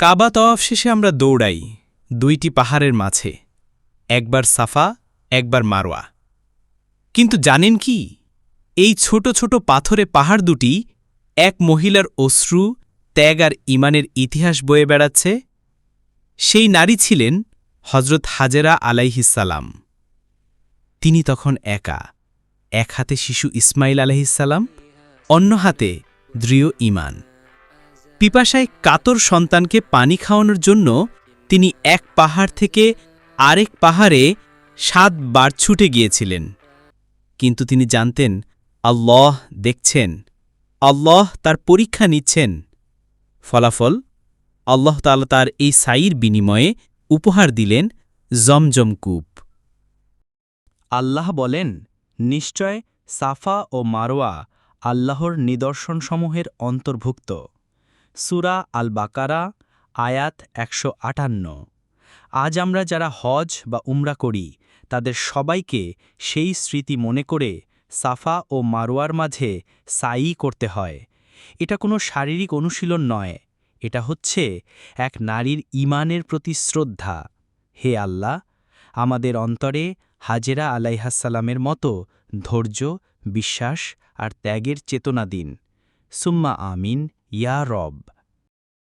কাবা তওয়াফ শেষে আমরা দৌড়াই দুইটি পাহাড়ের মাঝে, একবার সাফা, একবার মারোয়া কিন্তু জানেন কি? এই ছোট ছোট পাথরে পাহাড় দুটি এক মহিলার অশ্রু, ত্যাগ আর ইমানের ইতিহাস বয়ে বেড়াচ্ছে। সেই নারী ছিলেন হজরত হাজেরা আলাইহিসালাম তিনি তখন একা, এক হাতে শিশু ইসমাইল আলাইহিসাল্লাম অন্য হাতে দৃঢ় ইমান। পিপাসায় কাতর সন্তানকে পানি খাওয়ানোর জন্য তিনি এক পাহাড় থেকে আরেক পাহাড়ে সাতবার ছুটে গিয়েছিলেন। কিন্তু তিনি জানতেন, আল্লাহ দেখছেন, আল্লাহ তার পরীক্ষা নিচ্ছেন। ফলাফল, আল্লাহ তাআলা তার এই সাইর বিনিময়ে উপহার দিলেন জমজম কূপ। আল্লাহ বলেন, নিশ্চয় সাফা ও মারোয়া আল্লাহর নিদর্শনসমূহের অন্তর্ভুক্ত। সুরা আল বাকারা আয়াত একশো আটান্ন। আজ আমরা যারা হজ বা উমরা করি, তাদের সবাইকে সেই স্মৃতি মনে করে সাফা ও মারোয়ার মাঝে সাই করতে হয়। এটা কোনো শারীরিক অনুশীলন নয়, এটা হচ্ছে এক নারীর ইমানের প্রতি শ্রদ্ধা। হে আল্লাহ, আমাদের অন্তরে হাজেরা আলাইহাসাল্লামের মতো ধৈর্য, বিশ্বাস আর ত্যাগের চেতনা দিন। সুম্মা আমিন। يا رب.